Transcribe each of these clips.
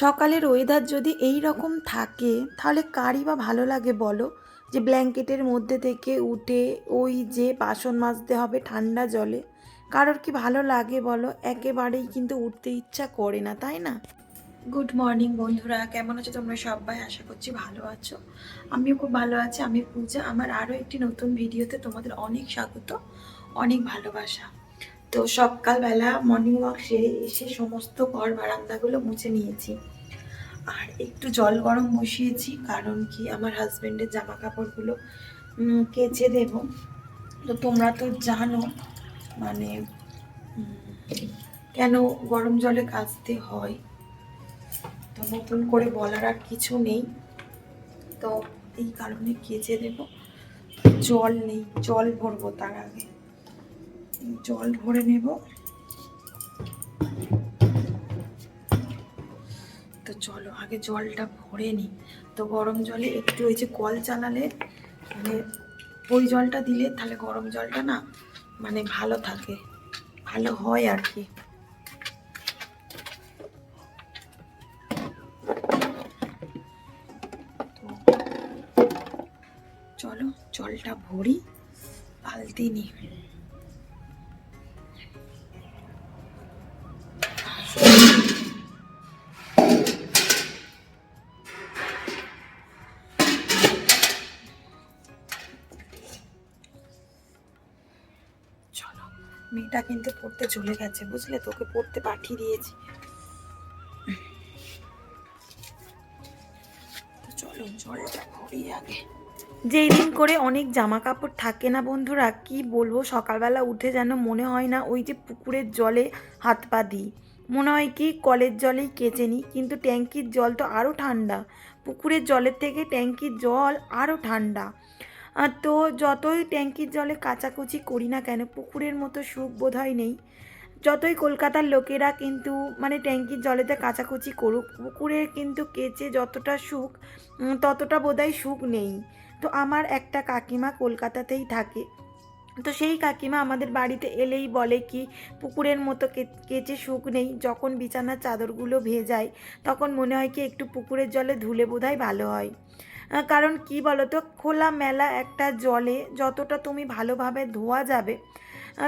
সকালের ওয়েদার যদি এই রকম থাকে, তাহলে কারই বা ভালো লাগে বলো? যে ব্ল্যাঙ্কেটের মধ্যে থেকে উঠে ওই যে বাসন মাজতে হবে ঠান্ডা জলে, কারোর কি ভালো লাগে বলো? একেবারেই কিন্তু উঠতে ইচ্ছা করে না, তাই না? গুড মর্নিং বন্ধুরা, কেমন আছো তোমরা সবাই? আশা করছি ভালো আছো। আমিও খুব ভালো আছি, আমি পূজা। আমার আরও একটি নতুন ভিডিওতে তোমাদের অনেক স্বাগত, অনেক ভালোবাসা। তো সকালবেলা মর্নিং ওয়াক সেরে এসে সমস্ত ঘর বারান্দাগুলো মুছে নিয়েছি। আর একটু জল গরম বসিয়েছি কারণ কি আমার হাজব্যান্ডের জামা কাপড়গুলো কেচে দেব। তো তোমরা তো জানো মানে কেন গরম জলে কাচতে হয়? তো নতুন করে বলার আর কিছু নেই। তো এই কারণে কেচে দেব। জল নেই, জল ভরবো তার আগে। জল ভরে নেব। তো চলো, আগে জলটা ভরে নিই তো গরম জলে একটু ওই যে কল চালালে মানে ওই জলটা দিলে তাহলে গরম জলটা না মানে ভালো থাকে, ভালো হয় আর কি। চলো, জলটা ভরি, বালতি নিই। মেয়েটা কিন্তু পড়তে চলে গেছে, বুঝলে তোকে পড়তে পাঠিয়ে দিয়েছি। চলো যেই দিন করে অনেক জামা কাপড় থাকে না বন্ধুরা, কি বলব? সকালবেলা উঠে যেন মনে হয় না ওই যে পুকুরের জলে হাত পা দিই। মনে হয় কি, কলের জলেই কেচে নিই, কিন্তু ট্যাঙ্কির জল তো আরও ঠান্ডা। পুকুরের জলের থেকে ট্যাঙ্কির জল আরও ঠান্ডা। আহ, তো যতই ট্যাঙ্কির জলে কাচাকুচি করি না কেন পুকুরের মতো সুখ বোধহয় নেই। যতই কলকাতার লোকেরা কিন্তু মানে ট্যাঙ্কির জলেতে কাচাকুচি করুক পুকুরে কিন্তু কেচে যতটা সুখ ততটা বোধহয় সুখ নেই। তো আমার একটা কাকিমা কলকাতাতেই থাকে। তো সেই কাকিমা আমাদের বাড়িতে এলেই বলে কি পুকুরের মতো কেচে সুখ নেই যখন বিছানার চাদরগুলো ভেজায় তখন মনে হয় কি একটু পুকুরের জলে ধুলে বোধহয় ভালো হয়। কারণ কি বলতো? খোলা মেলা একটা জলে যতটা তুমি ভালোভাবে ধোয়া যাবে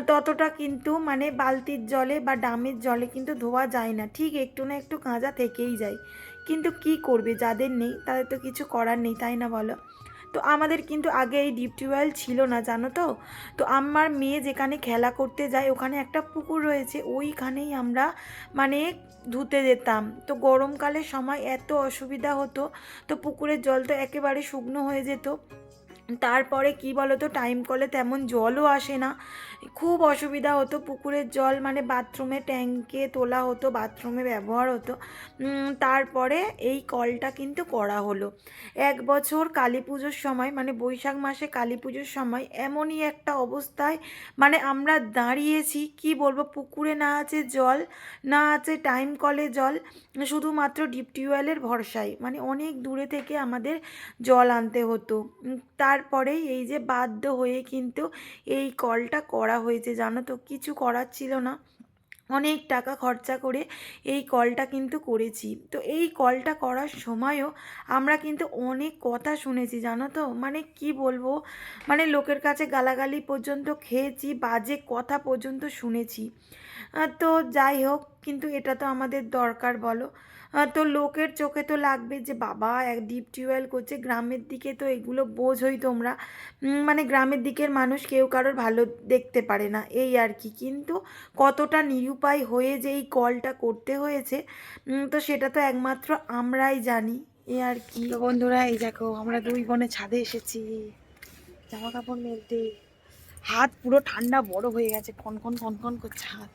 ততটা কিন্তু মানে বালতির জলে বা ডামের জলে কিন্তু ধোয়া যায় না। ঠিক একটু না একটু কাঁজা থেকেই যায়। কিন্তু কি করবে? যাদের নেই, তাদের তো কিছু করার নেই, তাই না বলো? তো আমাদের কিন্তু আগে এই ডিপ টিউবওয়েল ছিল না, জানো তো? তো আমার মেয়ে যেখানে খেলা করতে যায়, ওখানে একটা পুকুর রয়েছে, ওইখানেই আমরা মানে ধুতে যেতাম। তো গরমকালের সময় এত অসুবিধা হতো, তো পুকুরের জল তো একেবারে শুকনো হয়ে যেত। তারপরে কি বলতো টাইম কলে তেমন জলও আসে না। খুব অসুবিধা হতো পুকুরের জল মানে বাথরুমে ট্যাঙ্কে তোলা হতো বাথরুমে ব্যবহার হতো। তারপরে এই কলটা কিন্তু করা হলো। এক বছর কালী পুজোর সময় মানে বৈশাখ মাসে কালী পুজোর সময় এমনই একটা অবস্থায় মানে আমরা দাঁড়িয়েছি কি বলব পুকুরে না আছে জল না আছে টাইম কলে জল শুধুমাত্র ডিপ টিউবওয়েলের ভরসায়। মানে অনেক দূরে থেকে আমাদের জল আনতে হতো। উম, তারপরেই এই যে বাধ্য হয়ে কিন্তু এই কলটা করা হয়েছে, জানো তো? কিছু করার ছিল না। অনেক টাকা খরচা করে এই কলটা কিন্তু করেছি। তো এই কলটা করার সময়ও আমরা কিন্তু অনেক কথা শুনেছি, জানো তো? মানে কি বলব? মানে লোকের কাছে গালাগালি পর্যন্ত খেয়েছি, বাজে কথা পর্যন্ত শুনেছি। তো যাই হোক কিন্তু এটা তো আমাদের দরকার বলো। তো লোকের চোখে তো লাগবে যে, বাবা, এক ডিপ টিউবওয়েল করছে, গ্রামের দিকে তো এগুলো বোঝোই তোমরা। মানে গ্রামের দিকের মানুষ কেউ কারোর ভালো দেখতে পারে না, এই আর কি। কিন্তু কতটা নিরুপায় হয়ে যে এই কলটা করতে হয়েছে তো সেটা তো একমাত্র আমরাই জানি, এ আর কি। বন্ধুরা, এই দেখো, আমরা দুই বোনে ছাদে এসেছি জামা কাপড় মেলতে। হাত পুরো ঠান্ডা বড় হয়ে গেছে, কনকন কনকন করছে হাত।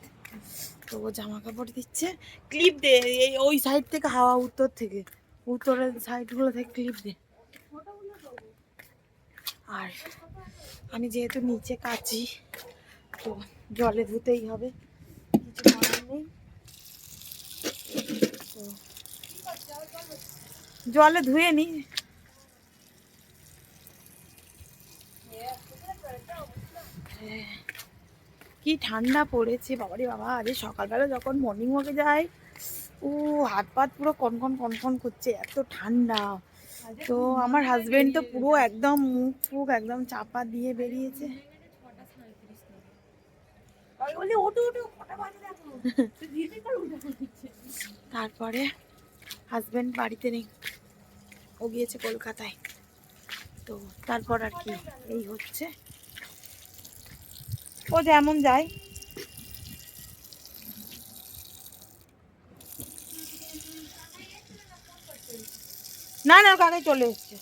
তো ও জামা কাপড় দিচ্ছে। ক্লিপ দে, এই ওই সাইড থেকে হাওয়া উত্তর থেকে। উত্তরের সাইডগুলো থেকে ক্লিপ দে। আর আমি যেহেতু নিচে কাচি, তো জলে ধুতেই হবে। কিছু নেই। তো জলে ধুয়ে নি। হ্যাঁ। কি ঠান্ডা পড়েছে বাবারে বাবা। আরে সকালবেলা যখন মর্নিং ওয়াকে যাই ও হাত পাত পুরো কনকন কনকন করছে এত ঠান্ডা। তো আমার হাজবেন্ড তো পুরো একদম মুখ ফুক একদম চাপা দিয়ে বেরিয়েছে। তারপরে হাজবেন্ড বাড়িতে নেই ও গিয়েছে কলকাতায়। তো তারপর আর কি এই হচ্ছে। ও যেমন যায়। না না কাকে চলে এসছে।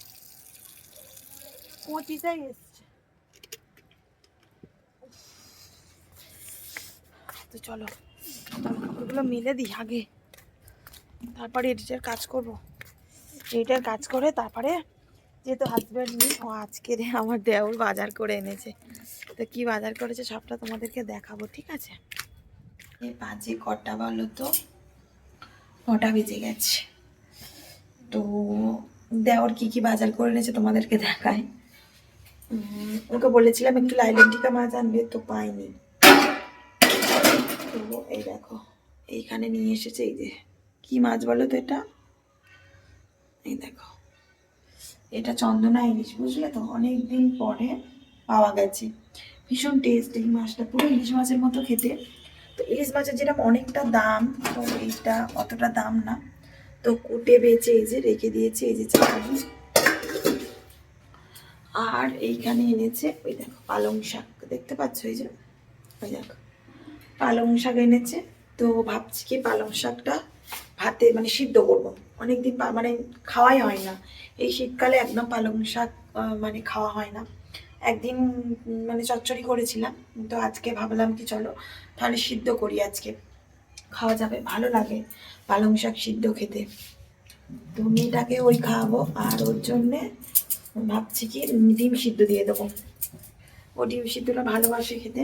পঁচিশে এসছে। তো চলো ওগুলো মিলে দিই আগে। তারপরে এডিটার কাজ করব। এডিটার কাজ করে তারপরে যেহেতু হাজব্যান্ড নেই আজকে আমার দেওর বাজার করে এনেছে। তো কি বাজার করেছে সবটা তোমাদেরকে দেখাবো, ঠিক আছে? এই বাজে কটা বলো তো? কটা বেজে গেছে। তো দেওর কি কি বাজার করে নিয়েছে তোমাদেরকে দেখায় ওকে বলেছিলাম একটু লাইলেন্টিকা মাছ আনবে, তো পাইনি। তো এই দেখো, এইখানে নিয়ে এসেছে, এই যে কি মাছ বলো তো এটা? এই দেখো, এটা চন্দনা ইলিশ, বুঝলে তো? অনেক দিন পরে পাওয়া গেছে। ভীষণ টেস্ট এই মাছটা পুরো ইলিশ মাছের মতো খেতে। তো ইলিশ মাছের যেরকম অনেকটা দাম, তো এইটা অতটা দাম না। তো কুটে বেচে এই যে রেখে দিয়েছে, এই যে চাটনি। আর এইখানে এনেছে, ওই দেখো পালং শাক, দেখতে পাচ্ছ এই যে? ওই দেখো, পালং শাক এনেছে। তো ভাবছি কি পালং শাকটা ভাতে মানে সিদ্ধ করব। অনেকদিন মানে খাওয়াই হয় না। এই শীতকালে একদম পালং শাক মানে খাওয়া হয় না। একদিন মানে চচ্চড়ি করেছিলাম। তো আজকে ভাবলাম কি চলো, তাহলে সিদ্ধ করি আজকে। খাওয়া যাবে, ভালো লাগে পালং শাক সিদ্ধ খেতে। তো মেয়েটাকে ওই খাওয়াবো, আর ওর জন্যে ভাবছি কি, ডিম সিদ্ধ দিয়ে দেবো। ও ডিম সিদ্ধটা ভালোবাসে খেতে।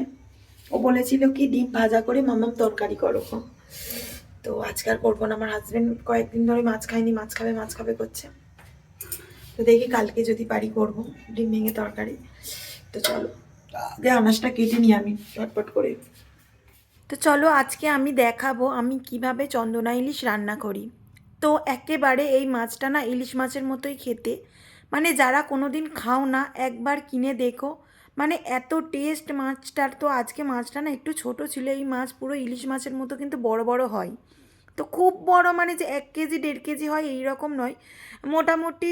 ও বলেছিল কি, ডিম ভাজা করে মামাম তরকারি করো। তো আজকাল করব না, আমার হাজবেন্ড কয়েকদিন ধরে মাছ খায়নি, মাছ খাবে মাছ খাবে করছে। তো দেখি কালকে যদি পারি করব, ডিম ভেঙে তরকারি। তো চলো। আগে আনাজটা কেটে নিই আমি চটপট করে। তো চলো আজকে আমি দেখাবো আমি কীভাবে চন্দনা ইলিশ রান্না করি। তো একেবারে এই মাছটা না ইলিশ মাছের মতোই খেতে। মানে যারা কোনো দিন খাও না, একবার কিনে দেখো। মানে এত টেস্ট মাছটার তো আজকে মাছটা না একটু ছোট ছিল, এই মাছ পুরো ইলিশ মাছের মতো কিন্তু বড় বড় হয়। তো খুব বড় মানে যে এক কেজি, দেড় কেজি হয় এই রকম নয়। মোটামুটি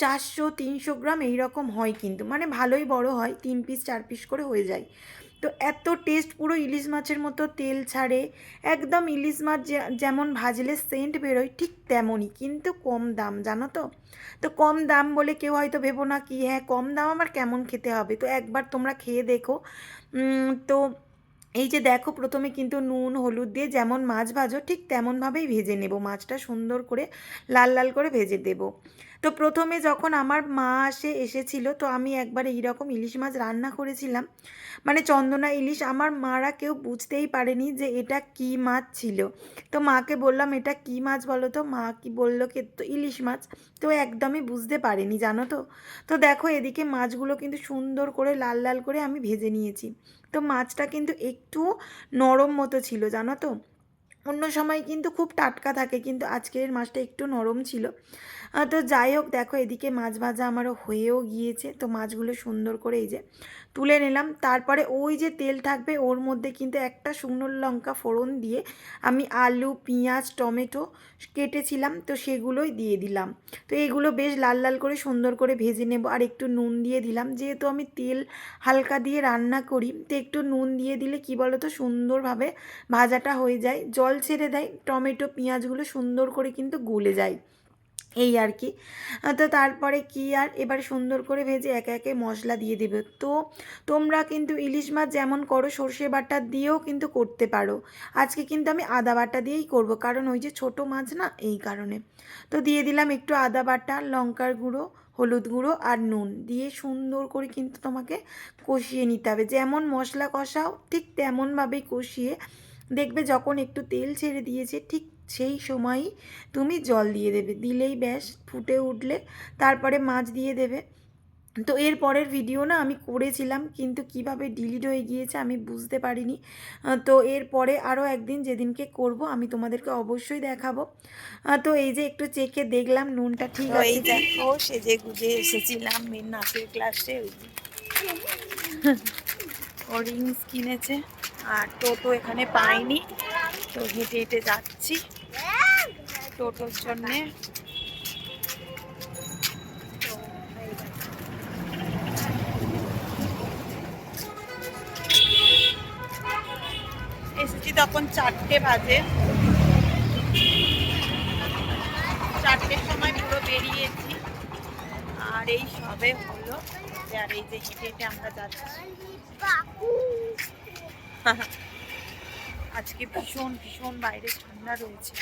চারশো, তিনশো গ্রাম এই রকম হয় কিন্তু। মানে ভালোই বড় হয়, তিন পিস চার পিস করে হয়ে যায়। তো এত টেস্ট পুরো ইলিশ মাছের মতো তেল ছাড়ে, একদম ইলিশ মাছ যেমন ভাজলে সেন্ট বেরোয় ঠিক তেমনই, কিন্তু কম দাম, জানো তো? তো কম দাম বলে কেউ হয়তো ভেবো না কি হ্যাঁ কম দাম আমার কেমন খেতে হবে? তো একবার তোমরা খেয়ে দেখো। তো এই যে দেখো, প্রথমে কিন্তু নুন, হলুদ দিয়ে যেমন মাছ ভাজো, ঠিক তেমনভাবেই ভেজে নেব। মাছটা সুন্দর করে লাল লাল করে ভেজে দেব। তো প্রথমে যখন আমার মা আসে, এসেছিল, তো আমি একবার এইরকম ইলিশ মাছ রান্না করেছিলাম। মানে চন্দনা ইলিশ, আমার মারা কেউ বুঝতেই পারেনি যে এটা কি মাছ ছিল। তো মাকে বললাম, এটা কি মাছ বলো তো? মা কি বলল, কি তো ইলিশ মাছ। তো একদমই বুঝতে পারেনি, জানো তো? তো দেখো, এদিকে মাছগুলো কিন্তু সুন্দর করে লাল লাল করে আমি ভেজে নিয়েছি। তো মাছটা কিন্তু একটু নরম মতো ছিল, জানো তো? অন্য সময় কিন্তু খুব টাটকা থাকে, কিন্তু আজকের মাছটা একটু নরম ছিল। তো যাই হোক, দেখো এদিকে মাছ ভাজা আমারও হয়েও গিয়েছে, তো মাছগুলো সুন্দর করে এই যে তুলে নিলাম। তারপরে ওই যে তেল থাকবে, ওর মধ্যে কিন্তু একটা শুকনো লঙ্কা ফোড়ন দিয়ে আমি আলু, পেঁয়াজ, টমেটো কেটেছিলাম, তো সেগুলোই দিয়ে দিলাম। তো এগুলো বেশ লাল লাল করে সুন্দর করে ভেজে নেব, আর একটু নুন দিয়ে দিলাম। যেহেতু আমি তেল হালকা দিয়ে রান্না করি, তো একটু নুন দিয়ে দিলে কি বলো তো সুন্দরভাবে ভাজাটা হয়ে যায়। জল ছেড়ে দেয়, টমেটো, পেঁয়াজগুলো সুন্দর করে কিন্তু গলে যায়। এই আর কি। তো তারপরে কি আর? এবার সুন্দর করে ভেজে একে একে মশলা দিয়ে দেবে। তো তোমরা কিন্তু ইলিশ মাছ যেমন করো, সর্ষে বাটা দিয়েও কিন্তু করতে পারো। আজকে কিন্তু আমি আদা বাটা দিয়েই করব, কারণ ওই যে ছোট মাছ না, এই কারণে। তো দিয়ে দিলাম একটু আদা বাটা, লঙ্কার গুঁড়ো, হলুদ গুঁড়ো আর নুন। দিয়ে সুন্দর করে কিন্তু তোমাকে কষিয়ে নিতে হবে। যেমন মশলা কষাও, ঠিক তেমনভাবেই কষিয়ে দেখবে যখন একটু তেল ছেড়ে দিয়েছে ঠিক সেই সময়ই তুমি জল দিয়ে দেবে। দিলেই ব্যাস ফুটে উঠলে তারপরে মাছ দিয়ে দেবে। তো এর পরের ভিডিও না আমি করেছিলাম কিন্তু কীভাবে ডিলিট হয়ে গিয়েছে আমি বুঝতে পারিনি। তো এর পরে আরও একদিন যেদিনকে করব আমি তোমাদেরকে অবশ্যই দেখাবো। তো এই যে একটু চেকে দেখলাম নুনটা ঠিক আছে এই দেখো সেজে গুজে এসেছিলাম মেন নাচের ক্লাসে ও রিংস কিনেছে। আর টোটো এখানে পাইনি। তো হেঁটে হেঁটে যাচ্ছি টোটোর জন্যে। এসেছি তখন চারটে বাজে। চারটের সময় পুরো বেরিয়েছি। আর এই সবে হলো। আর এই যে হেঁটে হেঁটে আমরা যাচ্ছি। আজকে ভীষণ ভীষণ বাইরে ঠান্ডা রয়েছে।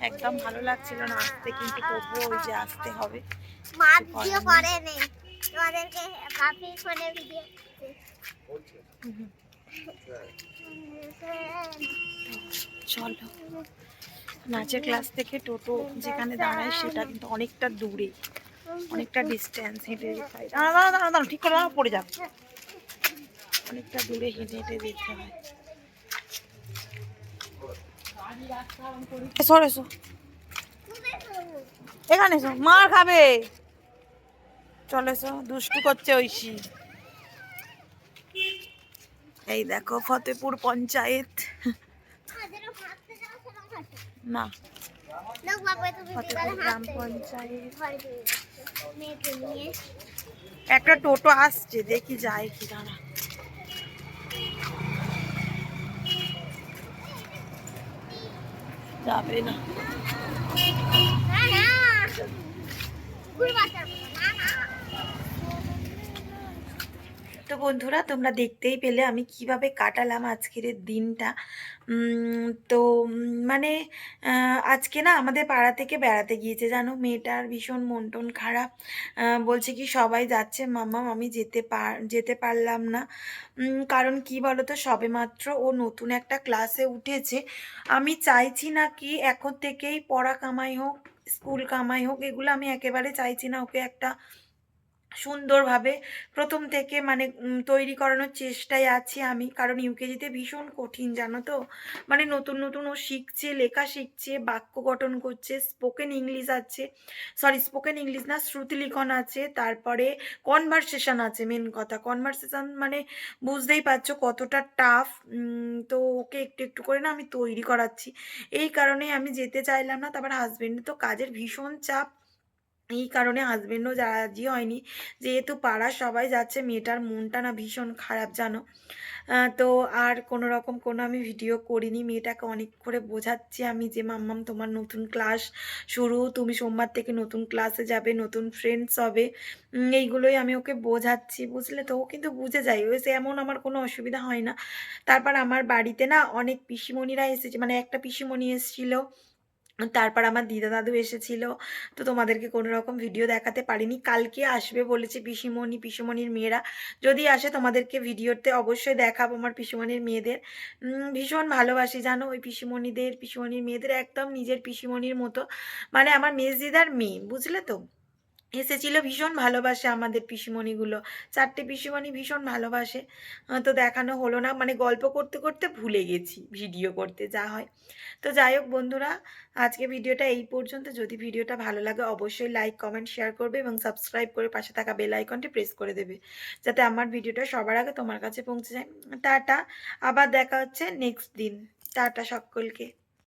একদম ভালো লাগছিল না আসতে কিন্তু তবুও ওই যে আসতে হবে। চলো। নাচের ক্লাস থেকে টোটো যেখানে দাঁড়ায় সেটা কিন্তু অনেকটা দূরে। অনেকটা ডিস্টেন্স হেঁটে দাঁড়া দাঁড়া দাঁড়া ঠিক করে পড়ে যাবে। অনেকটা দূরে হেঁটে হেঁটে যেতে হয়। এসো এখানে এসো। মার খাবে। চলে এসো, দুষ্টু করছে ঐশী। এই দেখো, ফতেপুর পঞ্চায়েত। না। একটা টোটো আসছে, দেখি যায় কি দাঁড়া যাবে না না না কুকুর বাচ্চার তো বন্ধুরা, তোমরা দেখতেই পেলে আমি কীভাবে কাটালাম আজকের দিনটা। তো মানে আজকে না আমাদের পাড়া থেকে বেড়াতে গিয়েছে, জানো? মেয়েটার ভীষণ মন টন খারাপ বলছে কি, সবাই যাচ্ছে, মাম্মা আমি যেতে পার, যেতে পারলাম না। কারণ কি বলো তো সবেমাত্র ও নতুন একটা ক্লাসে উঠেছে। আমি চাইছি না কি, এখন থেকেই পড়া কামাই হোক, স্কুল কামাই হোক, এগুলো আমি একেবারে চাইছি না ওকে একটা সুন্দরভাবে প্রথম থেকে মানে তৈরি করানোর চেষ্টায় আছি আমি। কারণ ইউকেজিতে ভীষণ কঠিন, জানো তো? মানে নতুন নতুন ও শিখছে, লেখা শিখছে, বাক্য গঠন করছে স্পোকেন ইংলিশ আছে। সরি স্পোকেন ইংলিশ না শ্রুতিলিখন আছে, তারপরে কনভারসেশন আছে মেন কথা। কনভারসেশন মানে বুঝতেই পারছ কতটা টাফ তো ওকে একটু একটু করে না আমি তৈরি করাচ্ছি। এই কারণে আমি যেতে চাইলাম না, তারপর হাজবেন্ডের তো কাজের ভীষণ চাপ। এই কারণে হাজবেন্ডও রাজি হয়নি। যেহেতু পাড়ার সবাই যাচ্ছে, মেয়েটার মনটা না ভীষণ খারাপ, জানো? তো আর কোনো রকম কোনো আমি ভিডিও করিনি। মেয়েটাকে অনেক করে বোঝাচ্ছি আমি যে, মাম্মাম, তোমার নতুন ক্লাস শুরু। তুমি সোমবার থেকে নতুন ক্লাসে যাবে, নতুন ফ্রেন্ডস হবে। এইগুলোই আমি ওকে বোঝাচ্ছি, বুঝলে তো? ও কিন্তু বুঝে যায়। ওই এমন আমার কোনো অসুবিধা হয় না। তারপর আমার বাড়িতে না অনেক পিসিমণিরা এসেছে মানে একটা পিসিমণি এসেছিল। তারপর আমার দিদা দাদু এসেছিল। তো তোমাদেরকে কোনো রকম ভিডিও দেখাতে পারিনি। কালকে আসবে বলেছে পিসিমণি, পিসিমণির মেয়েরা। যদি আসে তোমাদেরকে ভিডিওতে অবশ্যই দেখাবো আমার পিসিমণির মেয়েদের। ভীষণ ভালোবাসি, জানো? ওই পিসিমণিদের, পিসিমণির মেয়েদের একদম নিজের পিসিমণির মতো। মানে আমার মেজ দিদার মেয়ে, বুঝলে তো? এসেছিল ভীষণ ভালোবাসে আমাদের পিসিমণিগুলো। চারটে পিসিমণি ভীষণ ভালোবাসে। তো দেখানো হলো না মানে গল্প করতে করতে ভুলে গেছি, ভিডিও করতে যা হয়। তো যাই হোক বন্ধুরা আজকে ভিডিওটা এই পর্যন্ত। যদি ভিডিওটা ভালো লাগে, অবশ্যই লাইক কমেন্ট শেয়ার করবে এবং সাবস্ক্রাইব করে পাশে থাকা বেল আইকনটি প্রেস করে দেবে, যাতে আমার ভিডিওটা সবার আগে তোমার কাছে পৌঁছে যায়। টাটা, আবার দেখা হচ্ছে নেক্সট দিন। টাটা সকলকে।